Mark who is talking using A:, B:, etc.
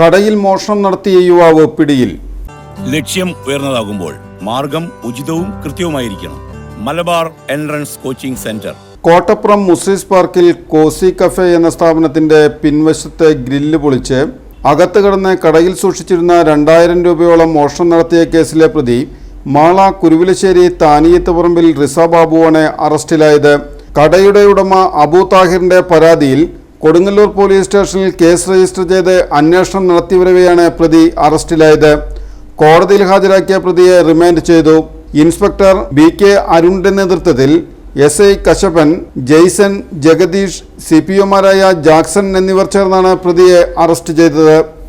A: കടയിൽ മോഷണം നടത്തിയ യുവാവ് പിടിയിൽ.
B: ലക്ഷ്യം ഉയർന്നതാകുമ്പോൾ മാർഗം ഉചിതവും കൃത്യവുമായിരിക്കണം. Malabar entrance coaching centre.
A: Kottappuram Muziris പാർക്കിൽ കോസി കഫെ എന്ന സ്ഥാപനത്തിന്റെ പിൻവശത്തെ ഗ്രില്ല് പൊളിച്ച് അകത്ത് കിടന്ന് കടയിൽ സൂക്ഷിച്ചിരുന്ന രണ്ടായിരം രൂപയോളം മോഷണം നടത്തിയ കേസിലെ പ്രതി മാള കുരുവിലശ്ശേരി താനിയത്ത് പറമ്പിൽ റിസ ബാബുവാണ് അറസ്റ്റിലായത്. കടയുടെ ഉടമ അബു താഹിറിന്റെ പരാതിയിൽ കൊടുങ്ങല്ലൂർ പോലീസ് സ്റ്റേഷനിൽ കേസ് രജിസ്റ്റർ ചെയ്ത് അന്വേഷണം നടത്തിവരവെയാണ് പ്രതി അറസ്റ്റിലായത്. കോടതിയിൽ ഹാജരാക്കിയ പ്രതിയെ റിമാൻഡ് ചെയ്തു. ഇൻസ്പെക്ടർ ബി കെ അരുണിന്റെ നേതൃത്വത്തിൽ S I Kashappan Jaison Jagadeesh C P ഒമാരായ Jackson എന്നിവർ ചേർന്നാണ് പ്രതിയെ അറസ്റ്റ് ചെയ്തത്.